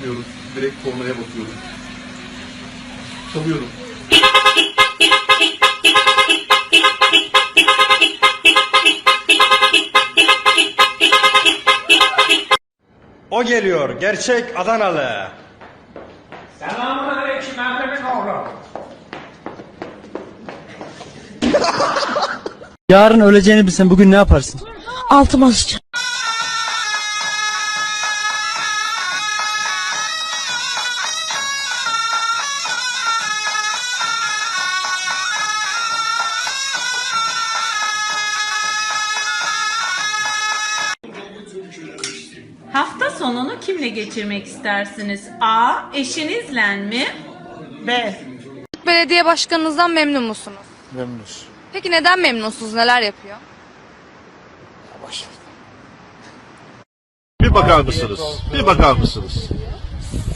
basmıyoruz. Direkt kornaya basıyoruz. Çalıyorum. O geliyor, gerçek Adanalı. Selamun aleyküm Erdem'in oğlu. Yarın öleceğini bilsen bugün ne yaparsın? Altıma sıçarım. Kimle geçirmek istersiniz? A. Eşinizle mi? B. Belediye başkanınızdan memnun musunuz? Memnunuz. Peki neden memnunsunuz? Neler yapıyor? Bir bakar mısınız? Bir bakar mısınız?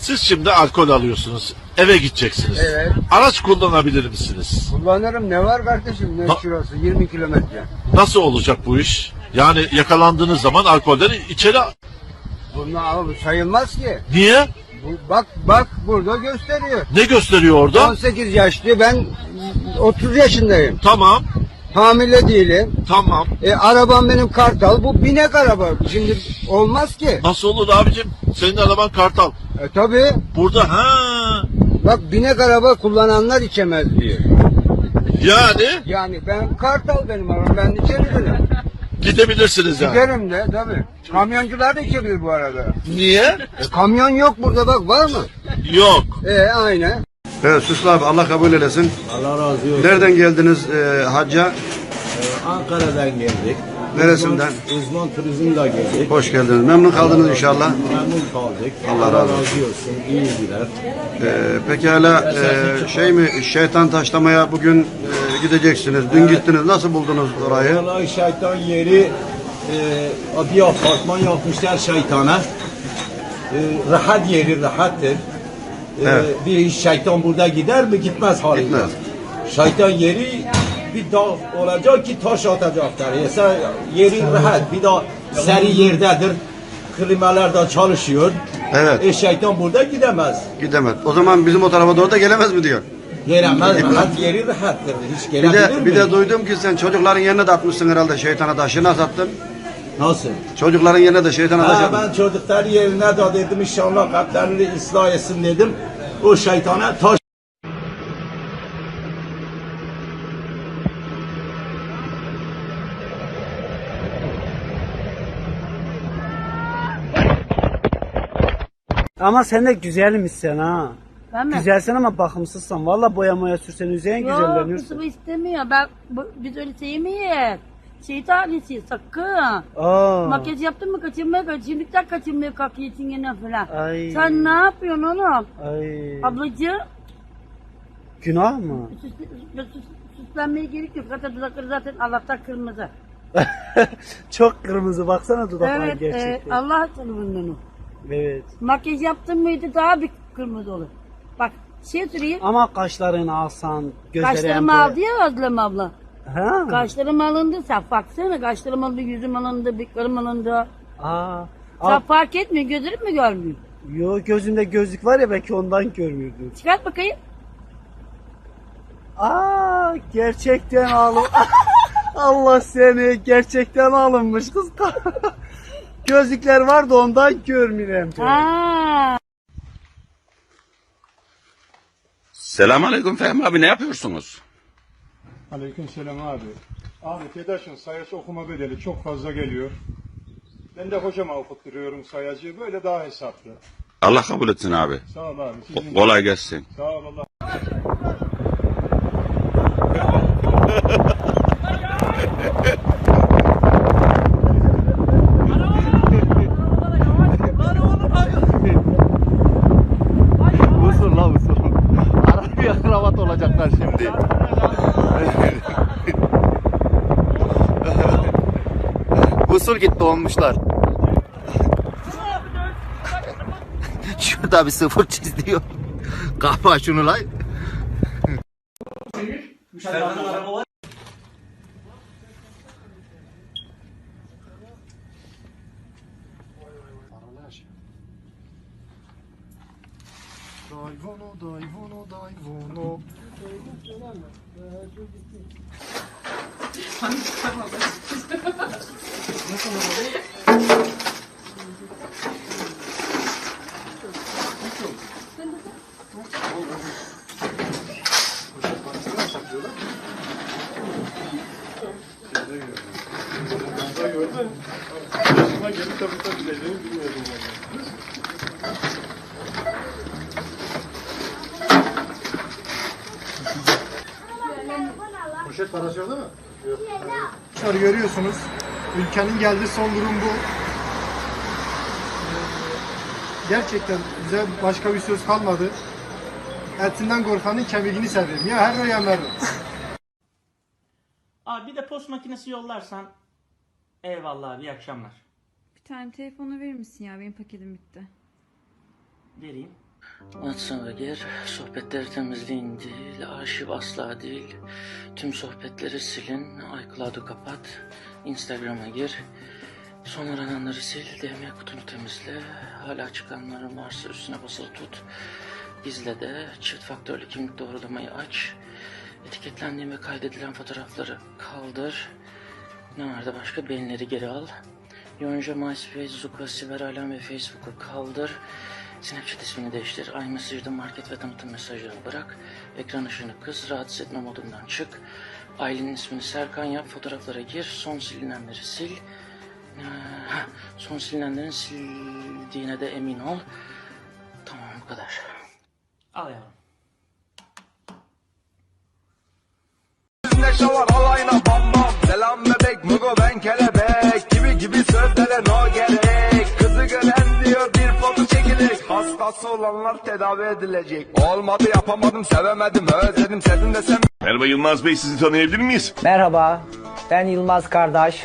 Siz şimdi alkol alıyorsunuz. Eve gideceksiniz. Evet. Araç kullanabilir misiniz? Kullanırım ne var kardeşim ne Ha- şurası 20 kilometre. Nasıl olacak bu iş? Yani yakalandığınız zaman alkolden içeri... Bunlar sayılmaz ki. Niye? Bu, bak bak burada gösteriyor. Ne gösteriyor orada? 18 yaşlı ben 30 yaşındayım. Tamam, Hamile değilim. tamam. E, arabam benim kartal bu binek araba. Şimdi olmaz ki. Nasıl olur abicim? Senin araban kartal. E tabi Burada ha bak binek araba kullananlar içemez diyor. yani Yani ben kartal benim arabam ben içebilirim. Gidebilirsiniz yani. Giderim de tabi. Kamyoncular da içebilir bu arada. Niye? E, kamyon yok burada bak var mı? Yok. E aynen. Evet Süslü abi Allah kabul eylesin. Allah razı olsun. Nereden geldiniz e, hacca? Ankara'dan geldik. Neresinden? Uzman, turizmle geldik. Hoş geldiniz. Memnun kaldınız inşallah. Memnun kaldık. Allah razı olsun. olsun. İyiydiler. E, peki hala e, şey mi şeytan taşlamaya bugün e, gideceksiniz. Dün gittiniz. Nasıl buldunuz orayı? Vallahi şeytan yeri e, bir apartman yapmışlar şeytana. E, rahat yeri rahattır. E, Evet. Bir şeytan burada gider mi? Gitmez halinde. Gitmez. Şeytan yeri bir dağ olacak ki taş atacaklar. Yasa yeri rahat. Bir daha seri yerdedir. Klimalar da çalışıyor. Evet. E şeytan burada gidemez. Gidemez. O zaman bizim o tarafa doğru da gelemez mi diyor. Gelemez. rahat yeri rahattır. Hiç Bir gelebilir de mi? bir de duydum ki sen çocukların yerine de atmışsın herhalde şeytana taşı. Nasıl attın? Nasıl? Çocukların yerine de şeytana taş Ha, attın. ben çocuklar yerine de dedim inşallah kalplerini ıslah etsin dedim. O şeytana taş Ama sen de güzelmişsin ha. Ben mi? Güzelsin ama bakımsızsan. Valla boyamaya sürsen üzerine Yok güzellenirsin. kızım istemiyor. Ben, bu- biz öyle sevmeyiz. Şeytan ailesi sakın. Aa. Makyaj yaptın mı kaçırmaya kaç. Şimdilikten kaçırmaya kalkıyorsun yine falan. Ay. Sen ne yapıyorsun oğlum? Ay. Ablacığım Günah mı? süs, süs, süslenmeye gerek yok. Zaten dudakları zaten Allah'tan kırmızı. Çok kırmızı baksana dudaklar evet, e, gerçekten. Allah tanımından o. Evet. Makyaj yaptın mıydı daha bir kırmızı olur. Bak şey süreyim. Ama kaşlarını alsan, gözleri Kaşlarımı aldı ya Özlem abla. Ha? Kaşlarım alındı. Sen baksana kaşlarım alındı, yüzüm alındı, bıyıklarım alındı. Aa. Sen Al, fark etmiyor, gözlerim mi görmüyor? yo gözünde gözlük var ya belki ondan görmüyordun. Çıkart bakayım. Aa gerçekten alın. Allah seni gerçekten alınmış kız. Gözlükler var da ondan görmüyorum. Ha. Selamünaleyküm Fehmi abi ne yapıyorsunuz? Aleyküm selam abi. Abi TEDAŞ'ın sayısı okuma bedeli çok fazla geliyor. Ben de hocama okutturuyorum sayacı. Böyle daha hesaplı. Allah kabul etsin abi. Sağ ol abi. Sizin Kolay gelsin. Sağ ol Allah. Usul gitti olmuşlar. Şurada bir sıfır çiz diyor. Kapa şunu lay. Poşet parası yok değil mi? Yok. Arkadaşlar görüyorsunuz. Ülkenin geldiği son durum bu. Gerçekten bize başka bir söz kalmadı. Etinden korkanın kemiğini severim. Ya her ya mer. Abi bir de post makinesi yollarsan eyvallah abi iyi akşamlar. Bir tane telefonu verir misin ya? Benim paketim bitti. Vereyim. WhatsApp'a gir, sohbetleri temizleyin değil, arşiv asla değil. Tüm sohbetleri silin, iCloud'u kapat, Instagram'a gir. Son arananları sil, DM kutunu temizle. Hala çıkanların varsa üstüne basılı tut. İzle de çift faktörlü kimlik doğrulamayı aç. Etiketlendiğin ve kaydedilen fotoğrafları kaldır. Ne vardı başka? Beğenileri geri al. Yonca, MySpace, Zuka, Siber Alem ve Facebook'u kaldır. Snapchat ismini değiştir. iMessage'da market ve tanıtım mesajlarını bırak. Ekran ışığını kıs. Rahatsız etme modundan çık. Ailenin ismini Serkan yap. Fotoğraflara gir. Son silinenleri sil. Ee, son silinenlerin sildiğine de emin ol. Tamam bu kadar. Al yavrum. Neşe var alayına bam bam Selam bebek mugo ben kelebek Gibi gibi sözlere no gerek Kızı gören diyor bir foto çekilecek Hastası olanlar tedavi edilecek Olmadı yapamadım sevemedim özledim sevdim desem Merhaba Yılmaz Bey sizi tanıyabilir miyiz? Merhaba, ben Yılmaz Kardeş.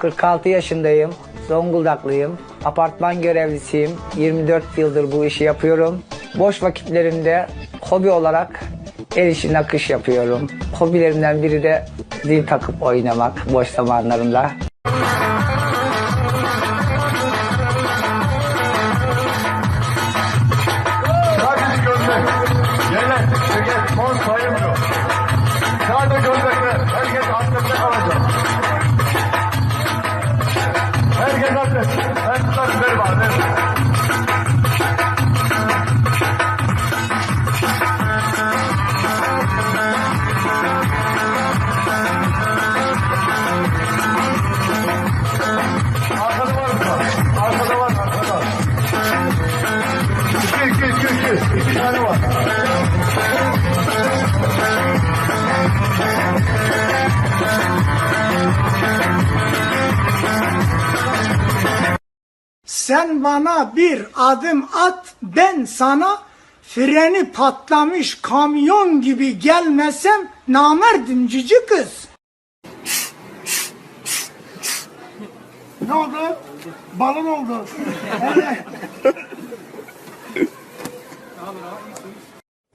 46 yaşındayım. Zonguldaklıyım. Apartman görevlisiyim. 24 yıldır bu işi yapıyorum. Boş vakitlerimde hobi olarak el işi nakış yapıyorum. Hobilerimden biri de zil takıp oynamak boş zamanlarımda. Այս տարբերվան է։ Sen bana bir adım at, ben sana freni patlamış kamyon gibi gelmesem namerdim cici kız. Ne oldu? Balon oldu.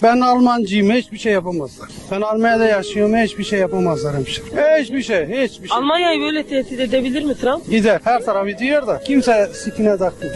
Ben Almancıyım hiçbir şey yapamazlar. Ben Almanya'da yaşıyorum hiçbir şey yapamazlar hemşire. Hiçbir şey hiçbir şey. Almanya'yı böyle tehdit edebilir mi Trump? Gider her tarafı diyor da kimse sikine takmıyor.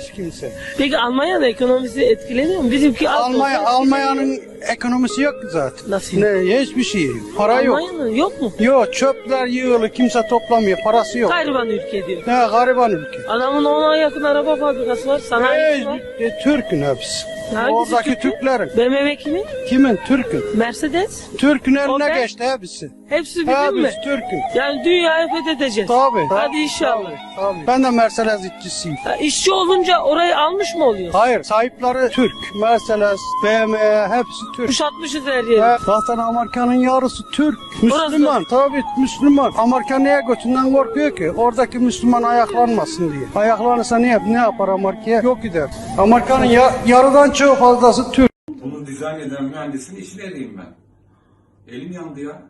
Hiç kimse. Peki Almanya'nın ekonomisi etkileniyor mu? Bizimki az Almanya olsa- Almanya'nın ekonomisi yok ki zaten. Nasıl? Ne hiçbir şey. Para yok. Almanya'nın yok mu? Yok çöpler yığılı kimse toplamıyor parası yok. Gariban ülke diyor. Ne gariban ülke. Adamın ona yakın araba fabrikası var, sanayisi var. Hiç, e, Türk'ün hepsi. Hangisi Oradaki Türk'ün? Türklerin. BMW kimin? Kimin? Türk'ün. Mercedes. Türk'ün eline Opel? geçti hepsi. Hepsi bizim mi? Türk'ün. Yani dünyayı fethedeceğiz. Tabii. Hadi inşallah. Tabii. Ben de Mercedes işçisiyim. Ya işçi olunca orayı almış mı oluyor? Hayır, sahipleri Türk. Mercedes, BMW hepsi Türk. Kuşatmışız her yeri. Ya, zaten Amerika'nın yarısı Türk. Müslüman, tabii Müslüman. Amerika niye götünden korkuyor ki? Oradaki Müslüman ayaklanmasın diye. Ayaklanırsa ne, yap, ne yapar Amerika'ya? Yok gider. Amerika'nın ya, yarıdan çoğu fazlası Türk. Bunu dizayn eden mühendisin işini ben. Elim yandı ya.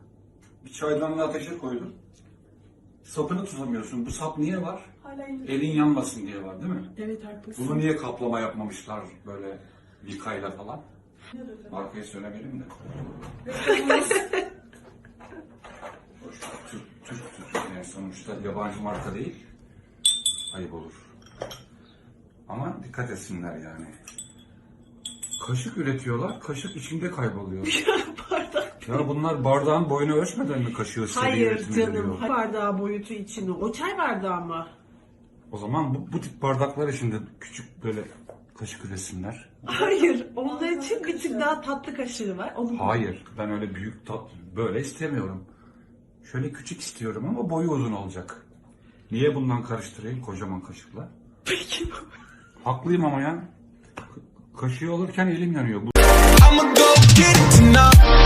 Bir çaydanlığı ateşe koydum. Sapını tutamıyorsun. Bu sap niye var? Elin yanmasın diye var değil mi? Evet haklısın. Bunu niye kaplama yapmamışlar böyle vikayla falan? Markayı söylemeyelim de. Ver, Türk, Türk, Türk. Yani sonuçta yabancı marka değil. Ayıp olur. Ama dikkat etsinler yani. Kaşık üretiyorlar, kaşık içinde kayboluyor. Ya bunlar bardağın boyunu ölçmeden mi kaşığı seri Hayır canım. giriyor? Bardağı boyutu için o. O çay bardağı mı? O zaman bu, bu tip bardaklar içinde küçük böyle kaşık üretsinler. Hayır. Onlar için bir tık daha tatlı kaşığı var. Onu Hayır, ben öyle büyük tat böyle istemiyorum. Şöyle küçük istiyorum ama boyu uzun olacak. Niye bundan karıştırayım kocaman kaşıkla? Peki. Haklıyım ama ya. Kaşığı alırken elim yanıyor. Bu I'ma go get it tonight.